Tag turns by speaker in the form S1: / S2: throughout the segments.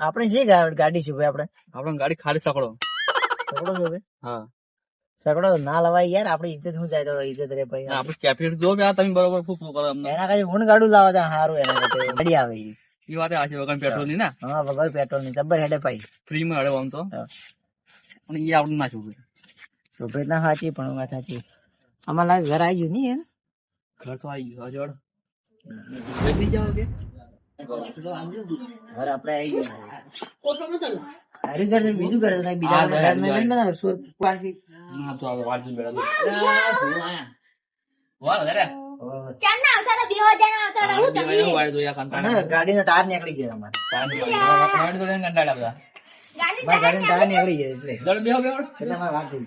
S1: આપણે જે ગાડી છે ભાઈ આપણે.
S2: આપણે ગાડી ખાલી સકડો
S1: સકડો શું ભાઈ.
S2: હા.
S1: સકડો ના લવાય યાર આપડી ઇજ્જત શું જાય તો ઇજ્જત રે ભાઈ.
S2: આપણે કેફેટ જો આ તમે બરોબર ખૂબ કરો
S1: એના કાંઈ ઊંડ ગાડું લાવો તો સારું એના કરતા ગાડી આવે
S2: એ વાત આશી વગર પેટ્રોલની ના?
S1: હા વગર પેટ્રોલની તબર હેડે ભાઈ.
S2: ફ્રી માં હેડે આમ તો. પણ એ આપણે ના છું
S1: શોભેત ના સાચી પણ વાત સાચી અમારા ઘર આવી ગયું નહીં
S2: ઘર તો આવી ગયું હજોડ જાઓ કે?
S1: ઘર આપણે આવી ગયું. હારું ઘર બીજું ઘર બીજા ઘર
S2: ઘર
S1: નહીં બનાવે, સુર પાડશી.
S2: ના તો વાંચી
S1: ટાયર નીકળી ગયો અમારે.
S3: ગાડી
S1: ટાયર નીકળી ગયો એટલે. એટલે વાત ગઈ.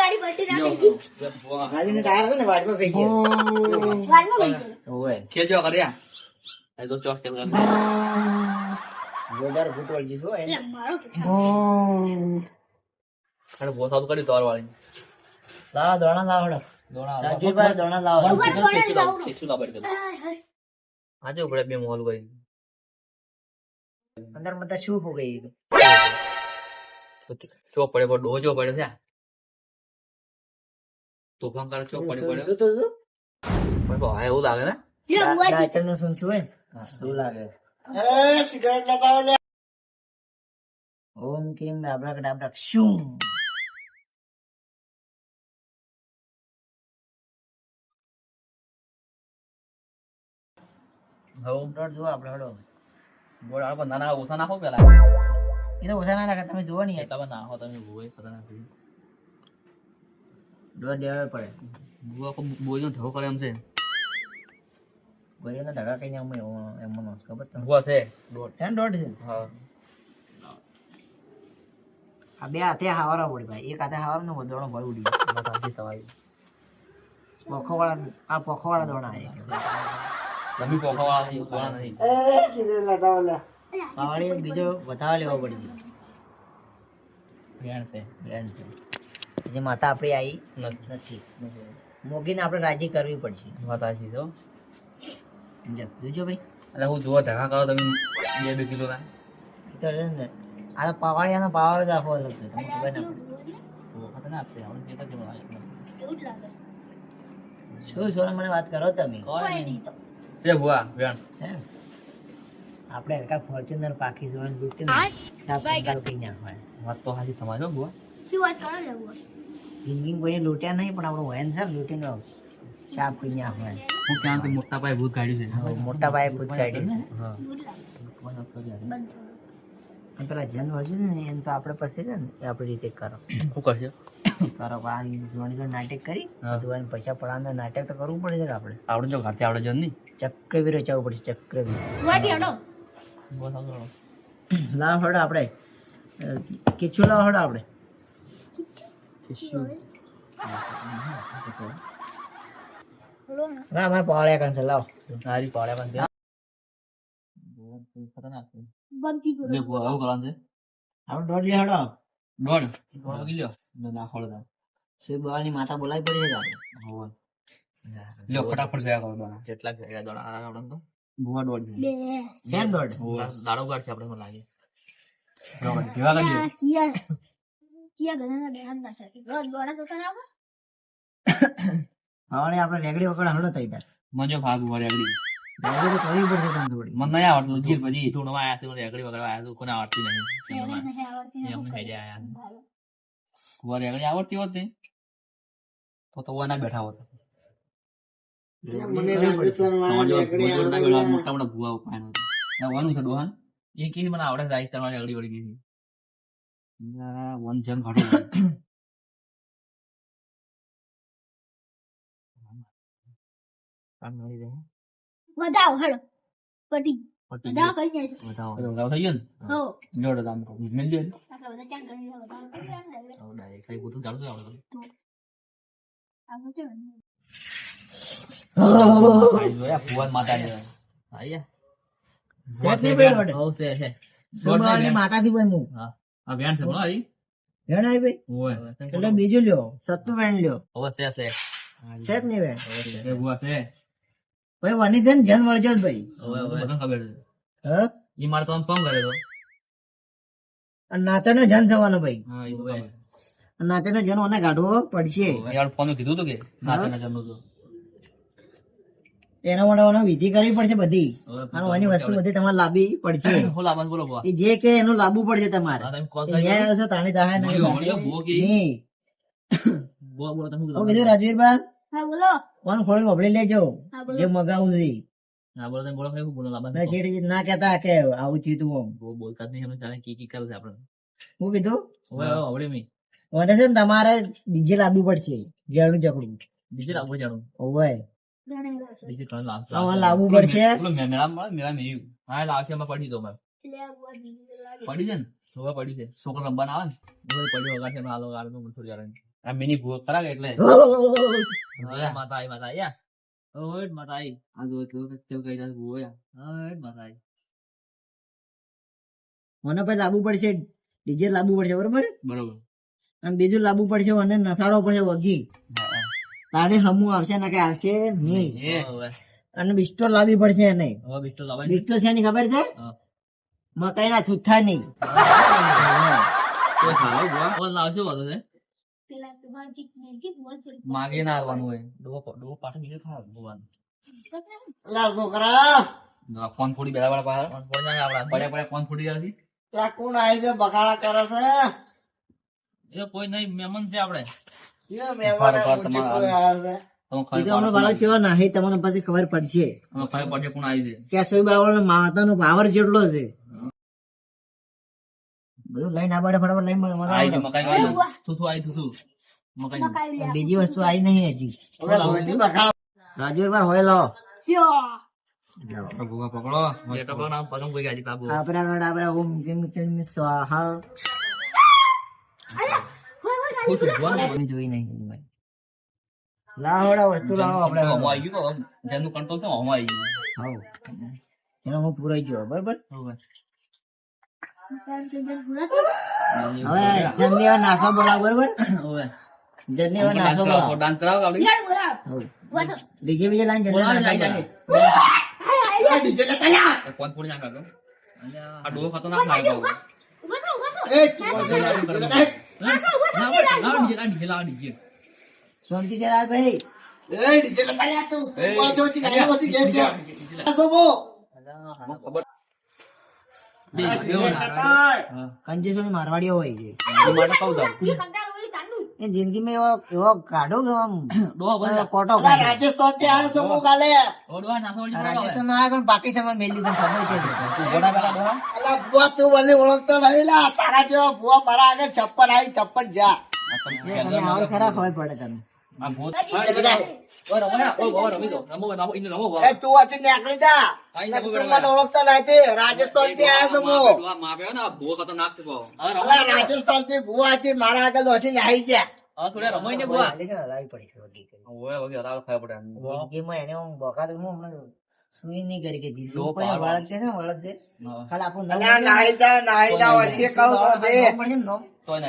S3: ગાડી ના ગઈ.
S1: ટાયર હતો ને વાટમાં ફેંકી ગયો.
S2: કર્યા. એ તો ચોક ખેલ કર
S1: જોરદાર ફૂટબોલ જીતો ને.
S3: એટલે મારો કે
S2: બહુ સારું કર્યું તોર વાળી.
S1: લાવો દોણા લાવો હળો.
S2: દોણા
S1: રાજવીભાઈ દોણા લાવો.
S2: ના પડી
S3: હાય, હાય.
S2: આજે ઉપડે બે મોલ કરી
S1: અંદર મત શું હો ગઈ
S2: ચો પડે પર ડોજો પડે છે તોફાન કરે ચો પડે પડે.
S1: તો તો?
S2: પણ હા એવું લાગે ને?
S3: યાર બુઆજી.
S1: ડાચરનું શું છું ને? લાગે? ઓમ કેમ ડાબડા ડાબડા શું
S2: હવે
S1: દોઢ જુઓ આપણે
S2: આ નાના ઓછા નાખો પેલા.
S1: એ તો ઓછા ના નાખે તમે જુઓ નહીં.
S2: તમે નાખો તમે ભૂવે ખતરનાક.
S1: દોઢ દેવા પડે.
S2: બોયનો ઢો કરે એમ છે.
S1: ગોળીઓના ઢગા કઈ એમ એમ ખબર તમને
S2: ભૂવા છે દોઢ
S1: છે ને દોઢ છે
S2: હા
S1: આ બે હાથે હાવારા પડી ભાઈ એક હાથે હાવારો ને દોણો ભર ઉડી
S2: સાચી તમારી
S1: પોખો વાળા આ પોખો વાળા દોણા છે
S2: તમે પોખા વાળા નથી ગોળા નથી
S1: પાવાળી એક બીજો વધારે લેવો પડી
S2: ભેણ છે
S1: બેન છે જે માતા આપણી આવી
S2: નથી
S1: નથી મોગીને આપણે રાજી કરવી પડશે
S2: વાત તો
S1: સમજ્યા? જોજો ભાઈ.
S2: એટલે હું જોવા ઢગા કરો તમે. બે બે કિલો ના
S1: તો ને. આ તો પાવાળિયાનો પાવર જ આખો અલગ છે તમને ખબર ના? પડે
S2: ખતરનાક છે આપણે કહેતા કેમ લાગે?
S3: એવું જ લાગે.
S1: શું મને વાત કરો તમે?
S3: કોઈ.
S2: છે ભૂવા
S1: છે આપણે હલકા ફોર્ચ્યુનર પાકી જોવાનું કરી નાખવાય
S2: વાત તો સાચી તમારો ભૂવા.
S3: શું વાત કરો
S1: જિંદગી કોઈને લૂંટ્યા નહીં પણ આપણું વયન છે ને લૂંટીને સાફ કરી નાખવાય
S2: હું ક્યાં તો મોટા ભાઈ ભૂત કાઢ્યું છે.
S1: મોટા ભાઈ ભૂત કાઢ્યું છે.
S2: હા.
S1: અને પેલા જન વર્જન ને એમ તો આપણે પછી છે ને એ આપણી રીતે કરો.
S2: શું કરશે?
S1: કરો આ જોણી જોડી નાટક કરી બધું પૈસા પડવાનું નાટક તો કરવું પડે છે ને આપણે.
S2: આપણે જો ઘરથી આવડે જન નહીં.
S1: ચક્રવી રચાવવું પડશે ચક્રવી
S3: હટો.
S2: બસ
S1: લાવ હડ આપણે. કિચ્છું લાવ હડ આપણે.
S3: બોલો ને.
S1: ના અમારે પાવળિયા કાંસે લાવ
S2: સારી પાડે પણ ત્યાં ખતરનાક છે
S3: બંધ કરો.
S2: લે આવું કરવાનું છે
S1: આપણે દોઢ લે હડો
S2: દોડ દોડ ગયો ને ના ખોળ
S1: સુઈ બાવાની માતા બોલાવી પડી આપણે
S2: હોવે લ્યો ફટાફટ ગયા કરો દોણા જેટલા ગયા દોણા આવડે તો ભૂવા છે
S3: બે.
S1: ને દોઢ
S2: દાડો ગાડ છે આપણે લાગે કેવા કરી
S3: આ ચિયા ચિયા ઘણાના બેહાન ના શકે. દોડા તો કરે આપણે.
S1: પાવળી આપણે રેગડી વગર હળો થઈ જાય
S2: મજો ભાગ ભરે રેગડી
S1: રેગડી તો કરવી પડશે તમને થોડી.
S2: મને નહીં આવડતું ગીર પછી. તું નવા આવ્યા છે રેગડી વગર આવ્યા છું કોને આવડતી નહીં. એમને આગળી આવડતી હોત ને તો તો ના બેઠા હોત. મોટા મોટા ભૂવા ઉપાડ્યા હોત. છે ડોહાન એ કીને મને આવડે આઈ તમારી આગળી વળી ગઈ ના, વન જન ઘાટો. કામ મળી જાય
S3: વધાવો હળો. પટી. વધાવો. કરી જાય.
S2: વધાવો વધાવો થઈ ગયો ને
S3: હો.
S2: જોડે તામ કહું. મિલ જાય ને.
S3: બધા ચાર ગણી લો, વધાવો કરી જાય ને.
S2: હવે direct ખાલી બધું જાણું તો આવડે તો.
S3: આવું છે
S2: જોયા, ભુવન માતાજી. આયા.
S1: શેઠ ભાઈ વડે.
S2: હઉ છે, છે.
S1: સુબાવાની માતાથી બન્યું
S2: હા. વેણ છે બોલો હજી?
S1: વેણ આવી ભાઈ
S2: ઓય.
S1: એટલે બીજું લ્યો સત્તુ વેણ લ્યો
S2: હવે છે, છે.
S1: વેણ.
S2: એ ભુવા છે.
S1: ભાઈ વાની જન જન વળજો ભાઈ.
S2: ખબર છે. ઈ મારે ફોન કરેલો
S1: અને નાચણનો જન જવાનો ભાઈ. નાચણનો જન ઓને કાઢવો પડશે.
S2: યાર ફોન કીધું તું કે નાચણનો જનનું
S1: એના માટે વિધિ કરવી પડશે બધી. અને એની વસ્તુ બધી તમારે લાવી પડશે. જે કે એનું લાવવું પડશે તમારે. તાણી દાહે નહીં.
S2: રાજવીર
S1: બા
S2: બોલો.
S1: પણ થોડી ઓભળી લેજો. જે મગાવું છે
S2: હા બોલો તમે બોલો કેવું બોલો લાબા
S1: ચેડી ના કેતા કે આવું થયું તું
S2: બહુ બોલતા જ નહીં જાણે કી કી કરે છે આપણે
S1: હું કીધું?
S2: ઓય ઓભળી મી
S1: મને છે તમારે ડીજે લાવવું પડશે જણું જકડું.
S2: ડીજે લાવવું જાણું
S1: ઓય લાવવું પડશે.
S2: લાવશે એમાં પડી દો પડી છે ને? સોવા પડી છે. છોકરો રમવાના આવે ને? પડ્યો વગાડશે આ મિની ભૂવો કરાવે એટલે? માતા આવી માતા આયા ઓય માતા આવી આ જો કેવો કેવો કઈ જાય ભૂવો યા. માતા આવી
S1: મને પછી લાવવું પડશે. ડીજે લાવવું પડશે બરોબર?
S2: બરોબર.
S1: અને બીજું લાવવું પડશે મને નસાડવો પડશે વગી. તારે હમું આવશે ને કઈ આવશે નહીં. અને બિસ્ટો લાવવી પડશે એને
S2: હવે બિસ્ટો લાવવા
S1: બિસ્ટો છે ની ખબર છે? મકાઈ ના છુથા નહીં.
S2: લાવશું ચાલો લાવશે વાંધો છે
S3: પેલા તમારે કંઈક મેગી બોલ
S2: માંગી ના આવવાનું હોય. ડોવો ડોવો પાછો બીજો ખા બોવાનું લાલ
S1: છોકરા.
S2: ના ફોન ફોડી બેલા વાળા પાછા ફોન ફોડી ના આવડા પડ્યા પડ્યા ફોન ફોડી ગયા
S1: ત્યાં કોણ આવી છે? બગાડા કરે છે?
S2: એ કોઈ નહીં મહેમાન છે આપણે.
S1: એ મહેમાન તમારે તમને પછી ખબર પડશે.
S2: ખબર પડશે કોણ આવી છે.
S1: કે સોઈ બાવળ માતા નો પાવર જેટલો છે. બધું લઈને આ બાજુ ફટાફટ લઈને
S2: આવી મકાઈ શું શું આવી તું મકાઈ.
S3: મકાઈ
S1: બીજી વસ્તુ આવી નહીં હજી. રાજુભાઈ હોય લો.
S3: યો.
S2: ભૂવા પકડો. નામ પતંગ કોઈ ગાડી બાબુ.
S1: આપણા ગઢ આપણા ઓમ કિમ કિમ સ્વાહા.
S2: ખુશ ભૂવા
S1: કોઈ જોઈ નહીં ભાઈ. લાવડા વસ્તુ લાવો આપણે
S2: હમો આવી ગયું જેનું કંટ્રોલ છે હમો આવી ગયું.
S1: હાઉ એનો હું પૂરાઈ ગયો બરાબર?
S2: હવે
S1: હવે જન્મી નાસો બોલાવ બરોબર?
S2: હવે.
S1: જન્મી નાસો બોલાવ.
S2: ડાન્સ કરાવો
S3: આવડી
S1: ડીજે બીજે લાઈન જન્મી.
S2: ડીજે
S1: તો
S2: કલ્યા કોણ પૂરી નાખા તો. આ ડો ખતરનાક લાગ્યો
S3: શાંતિ જરા ભાઈ. એ
S1: ડીજે લગાયા તું. કોણ જોતી નહીં હોતી જેમ
S3: કે ખબર કંજેસો મારવાડીઓ હોય છે.
S1: એ જિંદગી માં એવો એવો કાઢો કે આમ કોટો
S2: રાજસ્થાનથી આ સમો કાલે
S1: રાજસ્થાન ના આવે પણ પાકિસ્તાનમાં મેલી દીધું ખબર છે. તું ભલે
S4: ઓળખતો નહીં લા. તારા જેવા ભુવા મારા આગળ છપ્પન આવી
S1: છપ્પન જા ખરા ખબર પડે
S2: તને.
S1: આ ભૂત રાજસ્થાન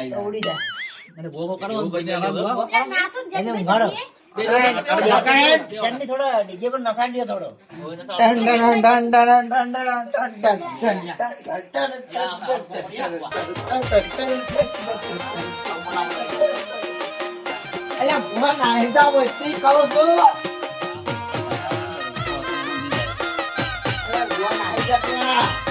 S1: ને
S3: અને ગોગો કરો.
S1: એને ઉઘાડો. થોડો ડીજે પર નસાડી દે થોડો.
S4: અલ્યા ભૂવા નાહેતા વસ્તી કરો છો ભૂવા
S2: નાહેતા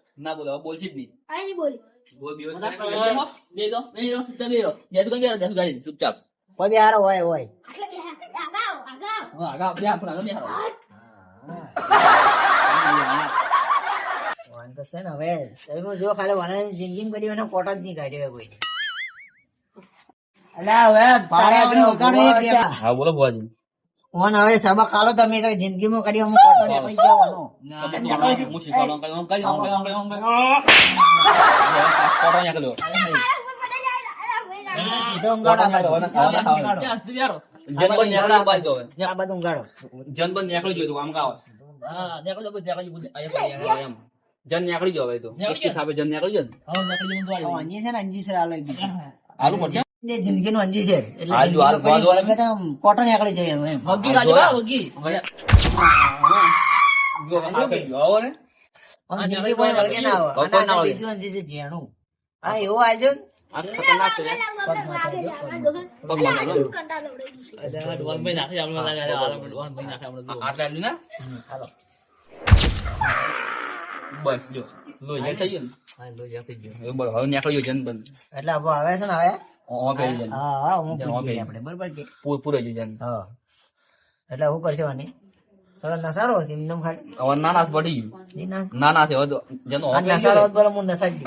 S2: ના બોલો બોલશે જ નહીં.
S1: હવે જો ખાલી વાનાની જિંદગી કરી એને કોટ જ નહીં કાઢ્યો કોઈ અલા હવે
S2: બોલો બોવાજી
S1: ઓન હવે સબક કાલો તમે કઈ જિંદગીમાં કરી? ને. જવાનો
S2: હું કોટો. હવે. ખાવાનું.
S1: ઊંઘાડો.
S2: જનબન નીકળી ગયો આમ કાવ એમ. જન નીકળી ગયો હવે તો. જન નીકળી ગયો ને?
S1: અંજી છે ને અંજી આલો
S2: પડશે
S1: જિંદગી ના છે અંજી છે ઝીણું. હા એવું ને
S2: આ ખતરનાક છે પગ માથે આટલા આટલું ને
S1: હાલો.
S2: બસ જો લોહી થઈ ગયું ને એ બસ હવે નીકળી ગયો
S1: એટલે હવે આવે છે ને હવે
S2: ઓ કરી જન
S1: હા હા હું
S2: જન,
S1: આપણે બરોબર કે
S2: પૂર પૂરે જન
S1: હા. એટલે હું કરશે વાની થોડો નસાડો છે એમ ખાલી.
S2: હવે નાના પડી ગયું. નાના છે હવે તો જન
S1: આ નસાડો જ હું નસાડી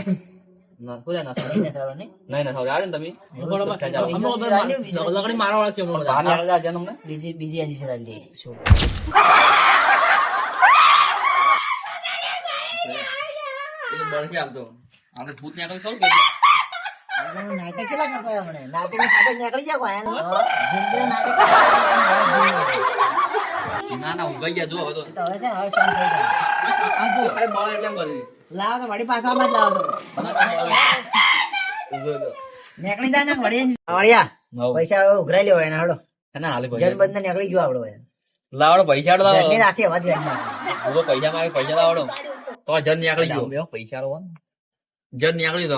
S2: ના કોઈ ના
S1: નહીં નસાડો નહીં?
S2: નહીં ના આવે ને તમે?
S5: મારવાળા છે
S2: બહાર નીકળી જાય જન અમને?
S1: બીજી બીજી હજી છે રાલી શું?
S2: એ બળકે આવતો આપણે ભૂત નીકળી ખરું કે
S1: તમે નાટક કેટલા કરતા હમણાં? નીકળી. નાટક
S2: ના ના ઊંઘાઈ ગયા જો હવે તો.
S1: તો હવે છે ને, હવે શાંત થઈ જાઓ.
S2: આ જો અરે બળ એટલે એમ કરી
S1: તો વળી પાછા આમાં જ તો. નીકળી જાય ને વળી પૈસા ઉઘરાઈ લેવાય એના હળો
S2: ના હાલે પૈસા
S1: નીકળી ગયો આવડો.
S2: લાવડો પૈસા લાવો.
S1: અવાજ.
S2: પૂરો પૈસા મારે પૈસા લાવડો તો જન નીકળી ગયો. પૈસા લાવો નીકળી તો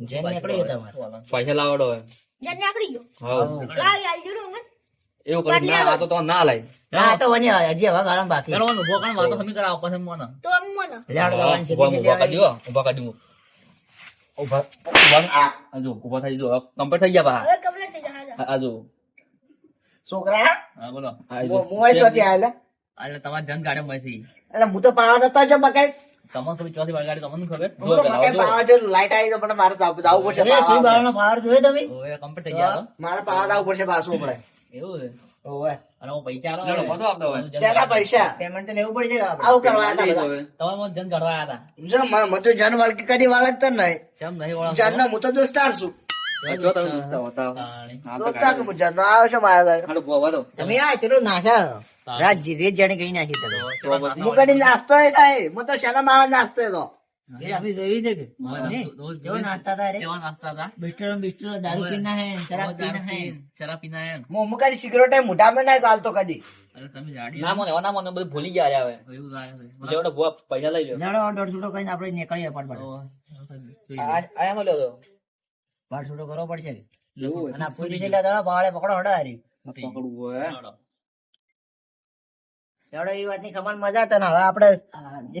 S1: નીકળી તમારે.
S2: પૈસા લાવડો
S3: નીકળી ગયો જોડું
S2: એવું કરી ના આ તો તો ના લાય.
S1: તો હજી હવે ગાળામાં બાકી.
S3: તો
S2: ઊભા ઊભા આ ઊભા થઈ જો કમ્પ્લીટ થઈ ગયા
S3: હવે કમ્પ્લીટ થઈ જશે
S2: આ આ
S1: છોકરા
S2: હા બોલો. આ જો.
S1: મુ- મુંવાઈ ચોથી આયેલા. એટલે હું તો પાવા નતો જો મકાઈ
S2: જો
S1: ચોથી તો
S2: પેલા
S1: મકાઈ
S2: જો.
S1: પાવા લાઈટ આવી તો પણ મારે જાવ- જાવું પડશે પાવા.
S5: પાવર. જોયો તમે?
S1: મારે પાવા જવું પડશે પાછું હમણાં. ઓવે.
S2: લેવડો, બધો આપતો હોય.
S1: શેના પૈસા? પેમેન્ટ લેવું પડશે આવું કરવા હતા. જો મને તો જન વાળકી કદી નહીં. હું તો દોસ્તાર છું.
S2: જો તમે દોસ્તા હોતા.
S1: દોસ્તાર છું હું જનનો? આવ્યો છું મારા. તમે આ ચલો નાશા રાત જી- જણે કઈ નાખી તમે
S2: તો
S1: હું કદી નાસ્તો નહીં હું તો શેના માવા નાસ્તો હતો કેવો નાસ્તા હતા રે? બિસ્ટર બિસ્ટર દારૂ પીના હે શરાબ પીના હે. હું. હું કદી સિગરેટ ય મોઢામાં ના ગાલતો કદી.
S2: ના મને ના મને બધું ભૂલી ગયા હવે. લેવડો ભૂવા પૈસા લઈ લો
S1: લડો દોઢ છૂટો કઈને આપણે નીકળીએ પટપટ
S2: આ- આયા નો લ્યો તો.
S1: બાર છૂટો કરવો પડશે. અને દડો પકડો હડો હારી
S2: પકડવું હોય.
S1: દડો એ વાતની ખબર મજા હતા ને હવે આપણે જે